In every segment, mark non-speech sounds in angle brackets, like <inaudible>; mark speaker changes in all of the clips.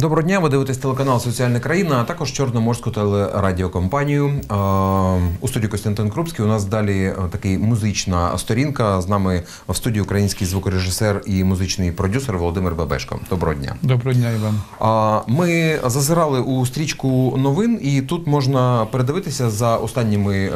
Speaker 1: Доброго дня, ви дивитесь телеканал Соціальна країна, а також Чорноморську телерадіокомпанію. У студії Костянтин Крупський. У нас далі е, такий музична сторінка. З нами в студії український звукорежисер і музичний продюсер Володимир Бабешко. Доброго дня.
Speaker 2: Доброго дня, Іван.
Speaker 1: Ми зазирали у стрічку новин, і тут можна передивитися за останніми е,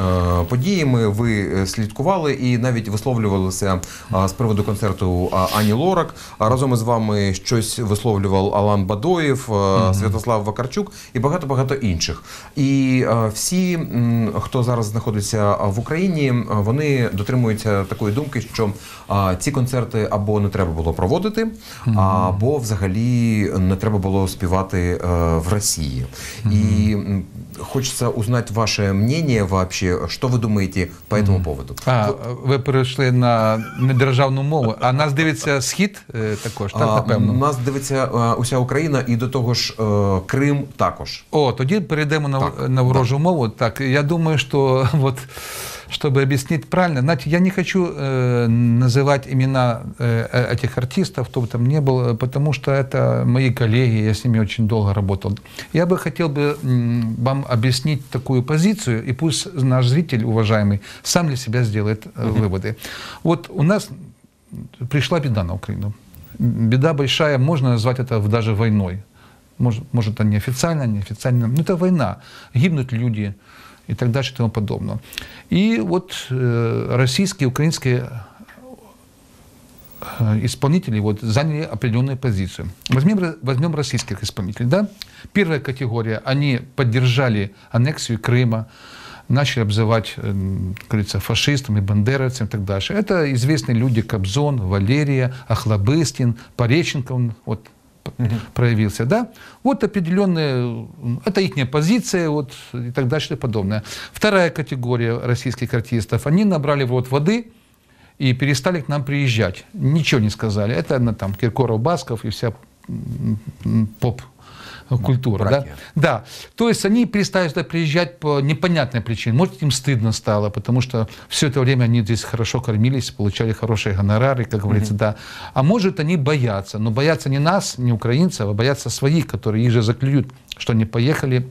Speaker 1: подіями. Ви е, слідкували і навіть висловлювалися з приводу концерту Ані Лорак. Разом із вами щось висловлював Алан Бадоєв, е, Святослав Вакарчук і багато багато інших. І е, всі, хто зараз знаходиться в Україні, е, вони дотримуються такої думки, що ці концерти або не треба було проводити, або взагалі не треба було співати е, в Росії. І м, хочеться узнати ваше мнение вообще, що ви думаєте по этому поводу.
Speaker 2: А, ви перейшли на недержавну мову, а нас дивиться схід е, також, так,
Speaker 1: А,
Speaker 2: напевно.
Speaker 1: Нас дивиться е, уся Україна і до того ж е, Крим також.
Speaker 2: О, тоді перейдемо на,
Speaker 1: Так,
Speaker 2: на ворожу мову. Так, я думаю, що <laughs> вот, чтобы объяснить правильно, знаете, я не хочу э, называть имена э, этих артистов, кто бы там не был, э, потому что это мои коллеги, я с ними очень долго работал. Я бы хотел бы м, вам объяснить такую позицию, и пусть наш зритель, уважаемый, сам для себя сделает э, выводы. Вот у нас пришла беда на Украину. Беда большая, можно назвать это даже войной. Может, может это неофициально, неофициально, но это война. Гибнут люди и так дальше и тому подобное. И вот э, российские, украинские э, исполнители вот заняли определенную позицию. Возьмем, возьмем российских исполнителей. Да? Первая категория, они поддержали аннексию Крыма, начали обзывать, эм, как говорится, фашистами, бандеровцами и так дальше. Это известные люди Кобзон, Валерия, Охлобыстин, Пореченко, он вот проявился, да? Вот определенные, это их позиция, вот, и так дальше и подобное. Вторая категория российских артистов, они набрали в рот воды, и перестали к нам приезжать. Ничего не сказали. Это на, там Киркоров, Басков и вся поп культура, да? Да. То есть они перестали сюда приезжать по непонятной причине. Может, им стыдно стало, потому что все это время они здесь хорошо кормились, получали хорошие гонорары, как говорится, да. А может, они боятся. Но боятся не нас, не украинцев, а боятся своих, которые их же заклюют, что они поехали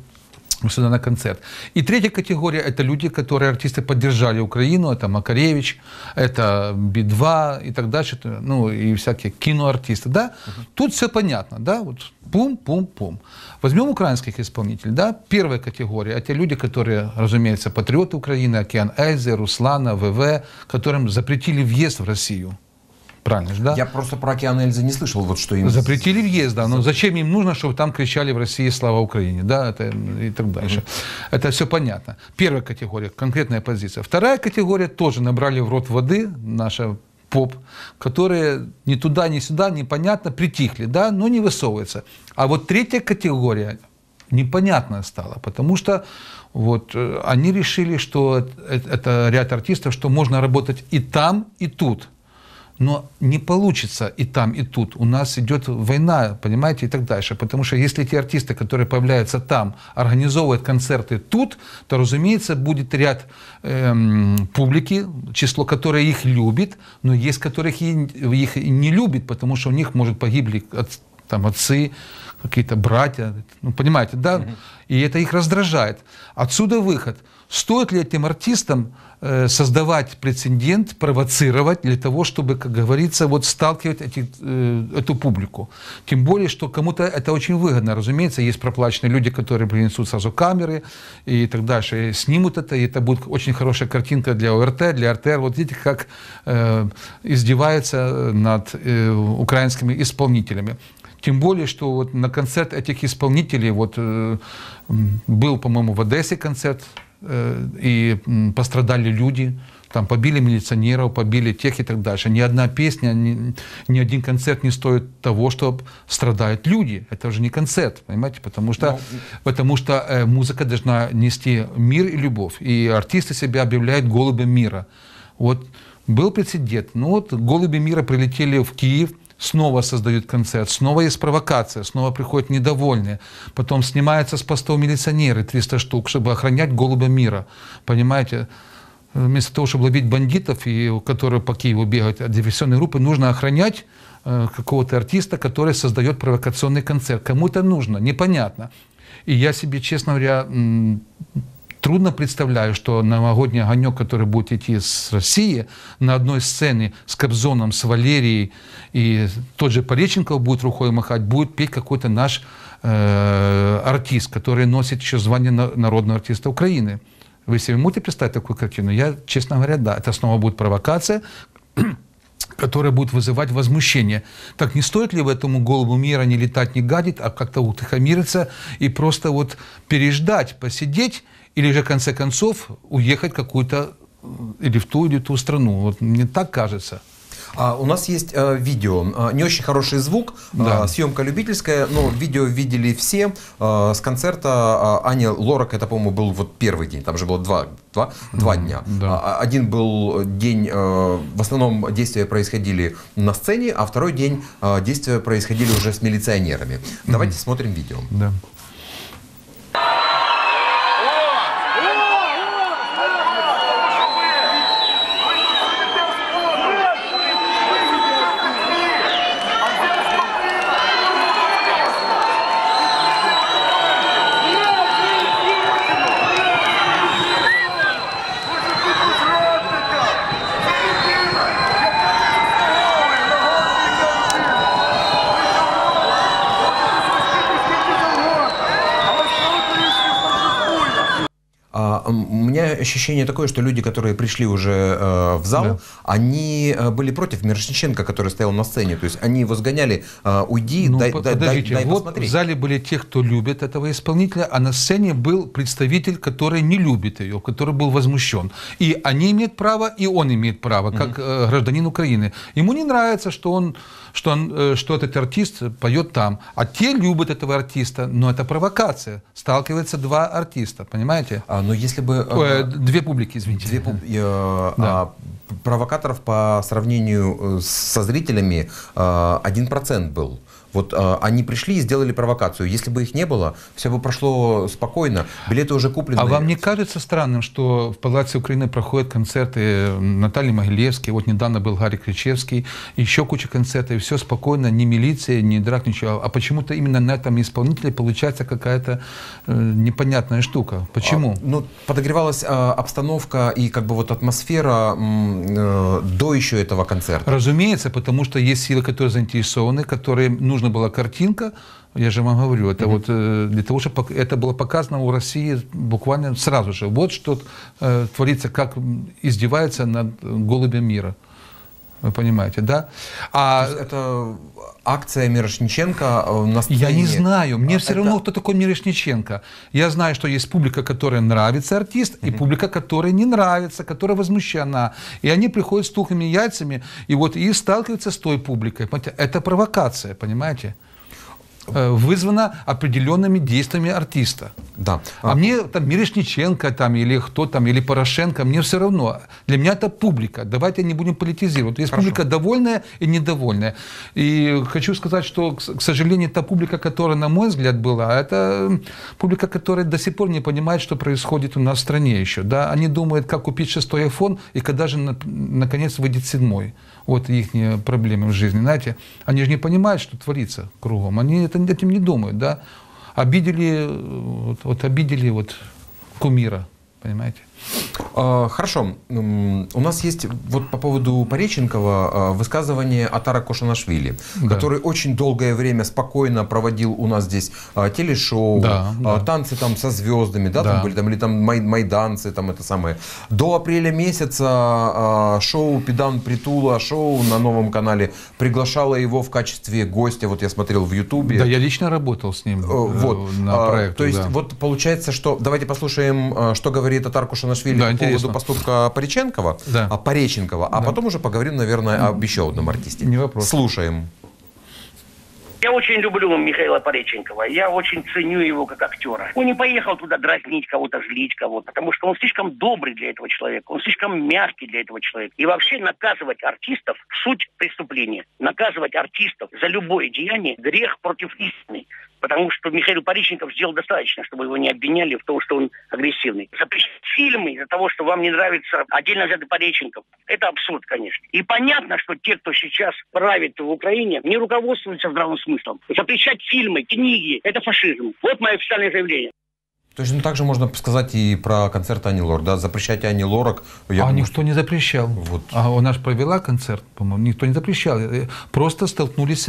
Speaker 2: сюда на концерт. И третья категория – это люди, которые артисты поддержали Украину. Это Макаревич, это Би-2 и так дальше. Ну, и всякие киноартисты, да? Тут все понятно, да? Вот пум-пум-пум. Возьмем украинских исполнителей, да? Первая категория – это люди, которые, разумеется, патриоты Украины, Океан Эльзы, Руслана, ВВ, которым запретили въезд в Россию. Правильно же, да?
Speaker 1: Я просто про океан Эльзы не слышал, вот что им...
Speaker 2: Запретили въезд, да. Но зачем им нужно, чтобы там кричали в России «Слава Украине», да, это, и так дальше. Это все понятно. Первая категория, конкретная позиция. Вторая категория тоже набрали в рот воды, наша поп, которые ни туда, ни сюда, непонятно, притихли, да, но не высовываются. А вот третья категория непонятная стала, потому что вот э, они решили, что это, это ряд артистов, что можно работать и там, и тут. Но не получится и там, и тут. У нас идет война, понимаете, и так дальше. Потому что если те артисты, которые появляются там, организовывают концерты тут, то, разумеется, будет ряд эм, публики, число которое их любит, но есть, которых и- их и не любит, потому что у них, может, погибли от- там, отцы, какие-то братья, ну, понимаете, да? И это их раздражает. Отсюда выход. Стоит ли этим артистам э, создавать прецедент, провоцировать для того, чтобы, как говорится, вот сталкивать эти, э, эту публику? Тем более, что кому-то это очень выгодно. Разумеется, есть проплаченные люди, которые принесут сразу камеры и так дальше, и снимут это, и это будет очень хорошая картинка для ОРТ, для РТР. Вот видите, как э, издеваются над э, украинскими исполнителями. Тем более, что вот на концерт этих исполнителей, вот э, был, по-моему, в Одессе концерт, э, и м, пострадали люди, там побили милиционеров, побили тех и так дальше. Ни одна песня, ни, ни один концерт не стоит того, что страдают люди. Это уже не концерт, понимаете? Потому что, потому что э, музыка должна нести мир и любовь. И артисты себя объявляют голубем мира. Вот был прецедент. Ну вот голуби мира прилетели в Киев, снова создают концерт, снова есть провокация, снова приходят недовольные, потом снимаются с постов милиционеры 300 штук, чтобы охранять голубя мира, понимаете? Вместо того, чтобы ловить бандитов, и, которые по Киеву бегают, а диверсионные группы, нужно охранять э, какого-то артиста, который создает провокационный концерт. Кому это нужно? Непонятно. И я себе, честно говоря, трудно представляю, что новогодний огонек, который будет идти с России, на одной сцене с Кобзоном, с Валерией, и тот же Пореченков будет рукой махать, будет петь какой-то наш э, артист, который носит еще звание народного артиста Украины. Вы себе можете представить такую картину? Я, честно говоря, да. Это снова будет провокация, <clears throat> которая будет вызывать возмущение. Так не стоит ли в этому голубу мира не летать, не гадить, а как-то утихомириться и просто вот переждать, посидеть, или же, в конце концов, уехать какую-то или в ту, или в ту страну. Вот мне так кажется.
Speaker 1: А, у нас есть а, видео, а, не очень хороший звук, да. а, съемка любительская, но видео видели все а, с концерта а, Ани Лорак, это, по-моему, был вот первый день, там же было два, два, два дня. Да. А, один был день, а, в основном действия происходили на сцене, а второй день а, действия происходили уже с милиционерами. Давайте смотрим видео.
Speaker 2: Да.
Speaker 1: Ощущение такое, что люди, которые пришли уже э, в зал, да. они э, были против Мирошниченко, который стоял на сцене. То есть они его сгоняли, э, уйди, ну, дай,
Speaker 2: подождите, дай, дай вот посмотреть. в зале были те, кто любит этого исполнителя, а на сцене был представитель, который не любит ее, который был возмущен. И они имеют право, и он имеет право, как угу. гражданин Украины. Ему не нравится, что он что, он, э, что этот артист поет там. А те любят этого артиста, но это провокация. Сталкиваются два артиста, понимаете?
Speaker 1: А, но если бы...
Speaker 2: Ой, э, две публики, извините.
Speaker 1: Две пуб... э, да. а, провокаторов по сравнению со зрителями один процент был. Вот э, они пришли и сделали провокацию. Если бы их не было, все бы прошло спокойно. Билеты уже куплены.
Speaker 2: А вам не кажется странным, что в Палаце Украины проходят концерты Натальи Могилевской, вот недавно был Гарри Кричевский, еще куча концертов, и все спокойно, ни милиция, ни драк, ничего. А почему-то именно на этом исполнителе получается какая-то э, непонятная штука. Почему? А,
Speaker 1: ну, подогревалась э, обстановка и как бы вот атмосфера э, до еще этого концерта.
Speaker 2: Разумеется, потому что есть силы, которые заинтересованы, которые нужно нужна была картинка, я же вам говорю, это mm-hmm. вот э, для того, чтобы это было показано у России буквально сразу же. Вот что э, творится, как издевается над голубем мира. Вы понимаете, да?
Speaker 1: А это акция Мирошниченко э, на сцене.
Speaker 2: Я не знаю. Мне а, все это... равно, кто такой Мирошниченко. Я знаю, что есть публика, которая нравится артист, mm-hmm. и публика, которая не нравится, которая возмущена. И они приходят с тухлыми яйцами, и вот и сталкиваются с той публикой. Это провокация, понимаете? Э, вызвано определенными действиями артиста.
Speaker 1: Да.
Speaker 2: А, а мне там Мирошниченко там, или кто там, или Порошенко, мне все равно. Для меня это публика. Давайте не будем политизировать. Есть Хорошо. публика довольная и недовольная. И хочу сказать, что, к сожалению, та публика, которая, на мой взгляд, была, это публика, которая до сих пор не понимает, что происходит у нас в стране еще. Да? Они думают, как купить шестой iPhone, и когда же, наконец, выйдет седьмой вот их проблемы в жизни. Знаете, они же не понимают, что творится кругом. Они это, этим не думают, да. Обидели, вот, вот обидели вот кумира, понимаете.
Speaker 1: А, хорошо. У нас есть вот по поводу Пореченкова а, высказывание Атара Кошанашвили, да. который очень долгое время спокойно проводил у нас здесь а, телешоу, да, да. танцы там со звездами, да, да. там были там или там май, майданцы, там это самое. До апреля месяца шоу Педан Притула, шоу на новом канале приглашало его в качестве гостя. Вот я смотрел в Ютубе.
Speaker 2: Да, я лично работал с ним. Э,
Speaker 1: вот на проекте. То есть да. вот получается, что давайте послушаем, что говорит Атар Кушанашвили да, по поводу поступка Пореченкова, да. а, Пореченкова, а да. потом уже поговорим, наверное, об еще одном артисте.
Speaker 2: Не вопрос.
Speaker 1: Слушаем.
Speaker 3: Я очень люблю Михаила Пореченкова. Я очень ценю его как актера. Он не поехал туда дразнить кого-то, злить кого-то, потому что он слишком добрый для этого человека, он слишком мягкий для этого человека. И вообще наказывать артистов – суть преступления. Наказывать артистов за любое деяние – грех против истины. Потому что Михаил Пореченков сделал достаточно, чтобы его не обвиняли в том, что он агрессивный. Запрещать фильмы из-за того, что вам не нравится отдельно взятый Пореченков, это абсурд, конечно. И понятно, что те, кто сейчас правит в Украине, не руководствуются здравым смыслом. Запрещать фильмы, книги – это фашизм. Вот мое официальное заявление.
Speaker 1: Точно так же можно сказать и про концерт Ани Лорак. Да? Запрещать Ани Лорак.
Speaker 2: Я а думаю, никто не запрещал.
Speaker 1: Вот.
Speaker 2: А она же провела концерт, по-моему, никто не запрещал. Э, просто столкнулись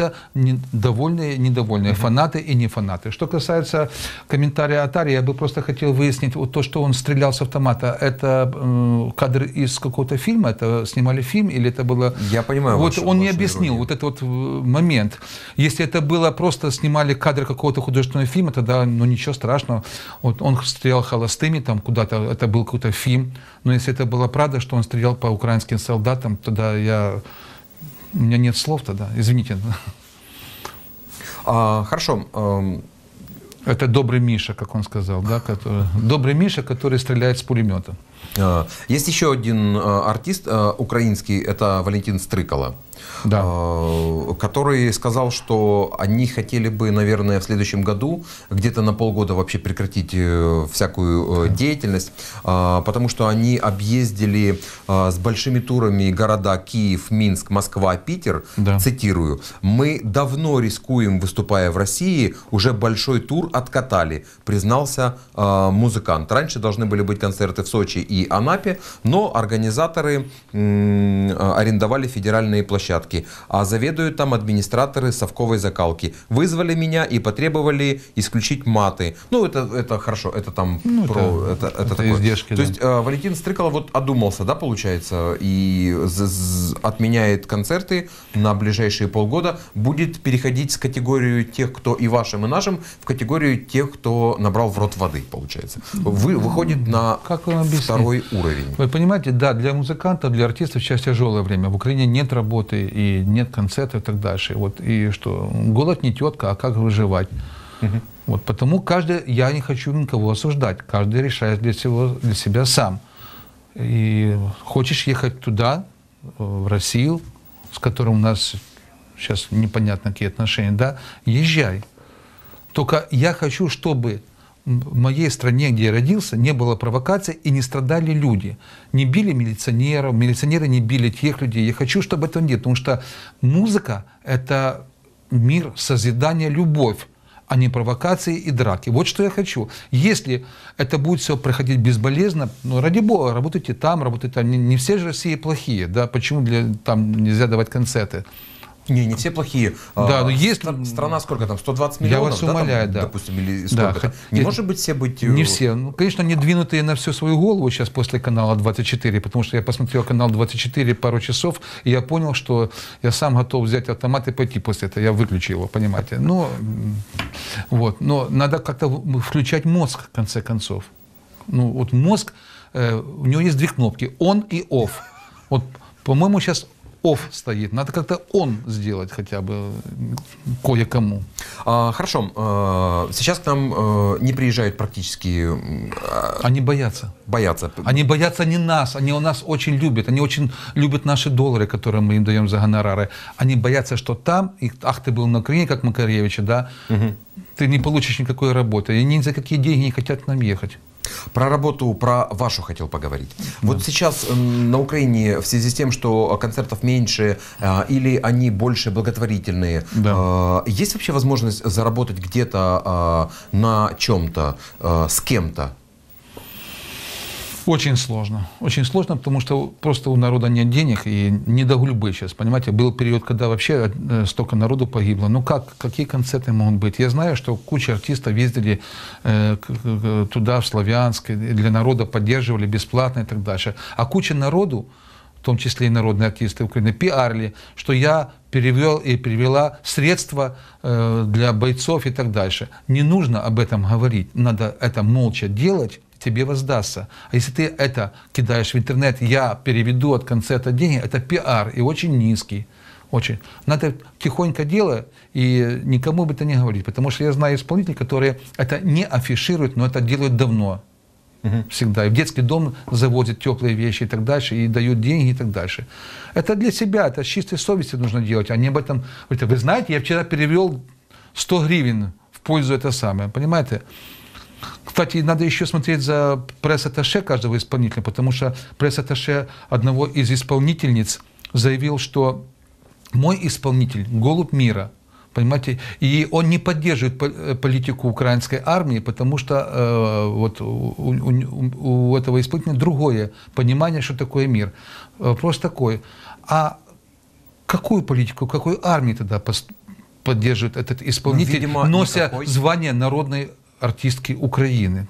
Speaker 2: довольные, недовольные, uh-huh. фанаты и не фанаты. Что касается комментария Атари, я бы просто хотел выяснить, вот то, что он стрелял с автомата, это э, кадр из какого-то фильма, это снимали фильм или это было...
Speaker 1: Я понимаю.
Speaker 2: Вот вашу, он не объяснил вот этот вот э, момент. Если это было просто снимали кадр какого-то художественного фильма, тогда ну ничего страшного. Вот он стрелял холостыми там куда-то, это был какой-то фильм. Но если это была правда, что он стрелял по украинским солдатам, тогда я... У меня нет слов тогда, извините.
Speaker 1: А, хорошо.
Speaker 2: Это добрый Миша, как он сказал, да, который, добрый Миша, который стреляет с пулемета.
Speaker 1: А, есть еще один а, артист а, украинский, это Валентин Стрыкало
Speaker 2: да.
Speaker 1: который сказал, что они хотели бы, наверное, в следующем году где-то на полгода вообще прекратить э, всякую э, деятельность, потому что они объездили с большими турами города Киев, Минск, Москва, Питер, да. цитирую, «Мы давно рискуем, выступая в России, уже большой тур откатали», признался музыкант. Раньше должны были быть концерты в Сочи и Анапе, но организаторы арендовали федеральные площадки, а заведуют там администраторы совковой закалки. Вызвали меня и потребовали исключить маты. Ну, это, это хорошо, это там
Speaker 2: ну, про...
Speaker 1: Это, это, это, такое.
Speaker 2: издержки,
Speaker 1: То
Speaker 2: да.
Speaker 1: есть э, Валентин Стрыкало вот одумался, да, получается, и отменяет концерты на ближайшие полгода, будет переходить с категории тех, кто и вашим, и нашим, в категорию тех, кто набрал в рот воды, получается. Вы, выходит на
Speaker 2: как
Speaker 1: второй уровень.
Speaker 2: Вы понимаете, да, для музыкантов, для артистов сейчас тяжелое время. В Украине нет работы и нет концертов и так дальше. Вот, и что, голод не тетка, а как выживать? Угу. Вот, потому каждый, я не хочу никого осуждать, каждый решает для, себя, для себя сам. И хочешь ехать туда, в Россию, с которым у нас сейчас непонятно какие отношения, да, езжай. Только я хочу, чтобы в моей стране, где я родился, не было провокаций и не страдали люди. Не били милиционеров, милиционеры не били тех людей. Я хочу, чтобы этого нет, потому что музыка — это мир созидания, любовь а не провокации и драки. Вот что я хочу. Если это будет все проходить безболезненно, ну, ради бога, работайте там, работайте там. Не, не все же России плохие, да, почему для, там нельзя давать концерты?
Speaker 1: Не, не все плохие.
Speaker 2: Да, а, но есть...
Speaker 1: Страна сколько там, 120 миллионов?
Speaker 2: Я вас умоляю, да.
Speaker 1: Там,
Speaker 2: да.
Speaker 1: Допустим, или сколько
Speaker 2: да.
Speaker 1: Не есть... может быть все быть... Э,
Speaker 2: не все. Ну, конечно, не двинутые на всю свою голову сейчас после канала 24, потому что я посмотрел канал 24 пару часов, и я понял, что я сам готов взять автомат и пойти после этого. Я выключил его, понимаете. Но, вот. Но надо как-то включать мозг, в конце концов. Ну, вот мозг, э, у него есть две кнопки, on и off. Вот, по-моему, сейчас off стоит. Надо как-то он сделать хотя бы кое-кому.
Speaker 1: А, хорошо. А, сейчас к нам а, не приезжают практически...
Speaker 2: А, они боятся.
Speaker 1: Боятся.
Speaker 2: Они боятся не нас. Они у нас очень любят. Они очень любят наши доллары, которые мы им даем за гонорары. Они боятся, что там, и, ах, ты был на Украине, как Макаревича, да, угу. ты не получишь никакой работы. И ни за какие деньги не хотят нам ехать.
Speaker 1: Про работу, про вашу хотел поговорить. Да. Вот сейчас на Украине в связи с тем, что концертов меньше а, или они больше благотворительные, да. А, есть вообще возможность заработать где-то на чем-то, с кем-то?
Speaker 2: Очень сложно. Очень сложно, потому что просто у народа нет денег и не до гульбы сейчас. Понимаете, был период, когда вообще э, столько народу погибло. Ну как, какие концерты могут быть? Я знаю, что куча артистов ездили э, туда, в Славянск, для народа поддерживали бесплатно и так дальше. А куча народу, в том числе и народные артисты Украины, пиарили, что я перевел и перевела средства э, для бойцов и так дальше. Не нужно об этом говорить, надо это молча делать, тебе воздастся. А если ты это кидаешь в интернет, я переведу от концерта деньги, это пиар и очень низкий. Очень. Надо тихонько делать и никому об этом не говорить. Потому что я знаю исполнителей, которые это не афишируют, но это делают давно. Угу. Всегда. И в детский дом завозят теплые вещи и так дальше, и дают деньги и так дальше. Это для себя, это с чистой совестью нужно делать, а не об этом. Вы знаете, я вчера перевел 100 гривен пользу это самое, понимаете? Кстати, надо еще смотреть за пресс-атташе каждого исполнителя, потому что пресс-атташе одного из исполнительниц заявил, что мой исполнитель – голубь мира – Понимаете? И он не поддерживает э, политику украинской армии, потому что э, вот у, у, у этого исполнителя другое понимание, что такое мир. Вопрос такой, а какую политику, какой армии тогда поддерживает этот исполнитель, ну, видимо, нося никакой. звание народной артистки Украины?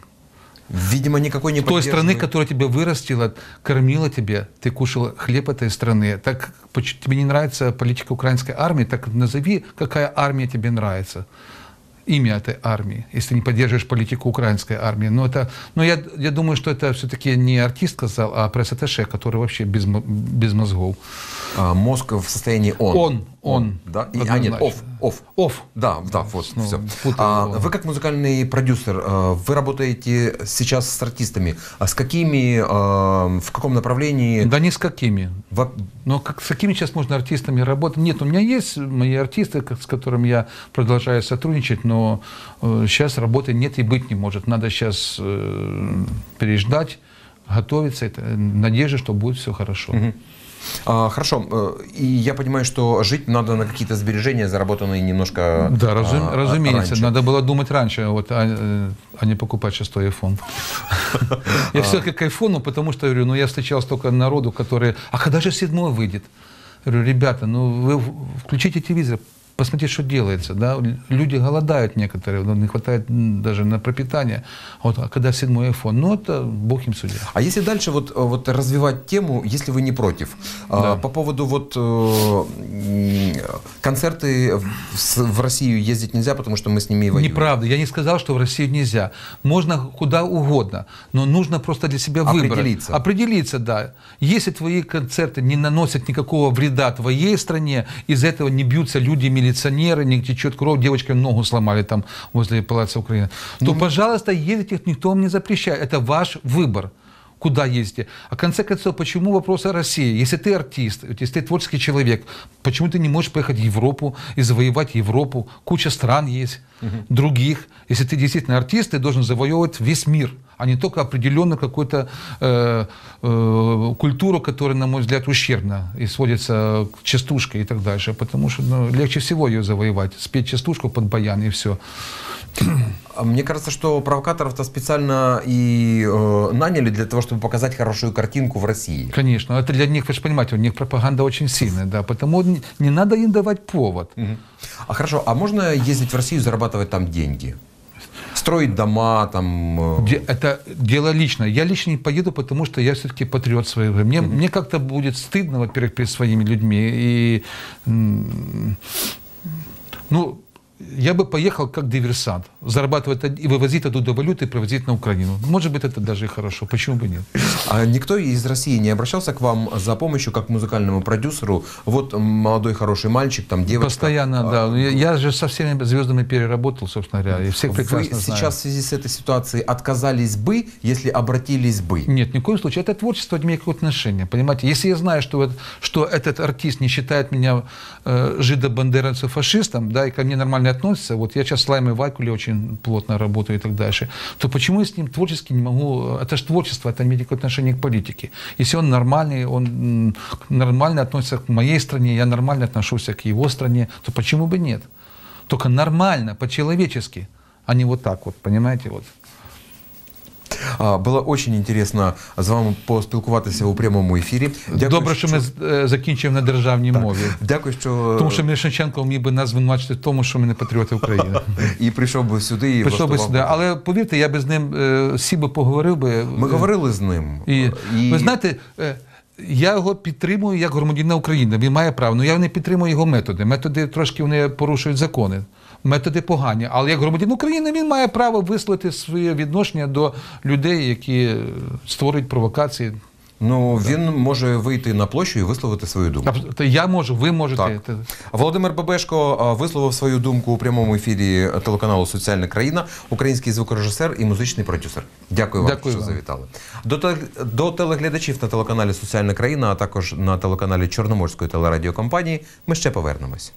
Speaker 1: Видимо, никакой не
Speaker 2: той страны, которая тебя вырастила, кормила тебя, ты кушал хлеб этой страны. Так тебе не нравится политика украинской армии, так назови, какая армия тебе нравится имя этой армии, если не поддерживаешь политику украинской армии. Но, это, но я, я думаю, что это все-таки не артист сказал, а пресс-атташе, который вообще без, без мозгов.
Speaker 1: А, мозг в состоянии он.
Speaker 2: Он, он.
Speaker 1: Да? И, а нет, off, off.
Speaker 2: Off.
Speaker 1: Да, да, вот, ну, все. А, вы как музыкальный продюсер, а, вы работаете сейчас с артистами. А с какими, а, в каком направлении?
Speaker 2: Да не с какими. Во... Но как, с какими сейчас можно артистами работать? Нет, у меня есть мои артисты, с которыми я продолжаю сотрудничать, но сейчас э, работы нет и быть не может. Надо сейчас э, переждать, готовиться, надежда, что будет все хорошо. Угу.
Speaker 1: А, хорошо. Э, и я понимаю, что жить надо на какие-то сбережения, заработанные немножко
Speaker 2: Да, разум, а, разумеется. Раньше. Надо было думать раньше, вот, а, э, а не покупать шестой iPhone. <laughs> Я все-таки к айфону, потому что, говорю, ну я встречал столько народу, которые... А когда же седьмой выйдет? Говорю, ребята, ну вы включите телевизор, посмотреть, что делается. Да? Люди голодают некоторые, не хватает даже на пропитание. Вот, а когда седьмой iPhone, ну это бог им судья.
Speaker 1: А если дальше вот, вот развивать тему, если вы не против, а, да. по поводу вот э, концерты в, Россию ездить нельзя, потому что мы с ними воюем.
Speaker 2: Неправда, я не сказал, что в Россию нельзя. Можно куда угодно, но нужно просто для себя выбрать.
Speaker 1: Определиться.
Speaker 2: Определиться, да. Если твои концерты не наносят никакого вреда твоей стране, из этого не бьются люди милиционеры, не течет кровь, девочка ногу сломали там возле Палаца Украины, то, ну, пожалуйста, ездите, никто вам не запрещает. Это ваш выбор куда ездите. А в конце концов, почему вопрос о России? Если ты артист, если ты творческий человек, почему ты не можешь поехать в Европу и завоевать Европу? Куча стран есть, угу. других. Если ты действительно артист, ты должен завоевывать весь мир, а не только определенную какую-то э, э, культуру, которая, на мой взгляд, ущербна и сводится к частушке и так дальше. Потому что ну, легче всего ее завоевать. Спеть частушку под баян и все.
Speaker 1: А мне кажется, что провокаторов-то специально и э, наняли для того, чтобы показать хорошую картинку в России.
Speaker 2: Конечно, это для них, вы же понимаете, у них пропаганда очень сильная, да, потому не, не надо им давать повод. Угу.
Speaker 1: А хорошо, а можно ездить в Россию и зарабатывать там деньги? Строить дома, там...
Speaker 2: Э, это дело личное. Я лично не поеду, потому что я все-таки патриот своего. Мне, mm мне как-то будет стыдно, во-первых, перед своими людьми. И, ну, я бы поехал как диверсант, зарабатывать и вывозить оттуда валюты и привозить на Украину. Может быть, это даже и хорошо. Почему бы нет?
Speaker 1: А никто из России не обращался к вам за помощью как музыкальному продюсеру? Вот молодой хороший мальчик, там девочка.
Speaker 2: Постоянно, а, да. Я, я же со всеми звездами переработал, собственно говоря, и всех прекрасно
Speaker 1: Вы сейчас знаю. в связи с этой ситуацией отказались бы, если обратились бы?
Speaker 2: Нет, ни в коем случае. Это творчество не имеет никакого отношения. Понимаете, если я знаю, что, что этот артист не считает меня э, жидо-бандеровцем фашистом, да, и ко мне нормально относится, вот я сейчас с Лаймой Вайкули очень плотно работаю и так дальше, то почему я с ним творчески не могу... Это же творчество, это имеет никакое отношение к политике. Если он нормальный, он нормально относится к моей стране, я нормально отношусь к его стране, то почему бы нет? Только нормально, по-человечески, а не вот так вот, понимаете, вот.
Speaker 1: Було очень інтересно з вами поспілкуватися у прямому ефірі.
Speaker 2: Дякую, Добре, що, що ми е, закінчуємо на державній так. мові.
Speaker 1: Дякую, що
Speaker 2: тому, що Мірошниченко міг би нас звинувачити в тому, що ми не патріоти України.
Speaker 1: І прийшов би сюди і
Speaker 2: прийшов би сюди. Але повірте, я би з ним сів би поговорив би.
Speaker 1: Ми говорили з ним.
Speaker 2: І, і... ви знаєте. Е, я його підтримую як громадянина України. Він має право. але я не підтримую його методи. Методи трошки вони порушують закони методи погані. Але як громадянин України він має право висловити своє відношення до людей, які створюють провокації.
Speaker 1: Ну він може вийти на площу і висловити свою думку.
Speaker 2: Я можу, ви можете.
Speaker 1: Так. Володимир Бабешко висловив свою думку у прямому ефірі телеканалу Соціальна країна, український звукорежисер і музичний продюсер. Дякую вам, Дякую що вам. завітали. До до телеглядачів на телеканалі Соціальна країна, а також на телеканалі Чорноморської телерадіокомпанії. Ми ще повернемось.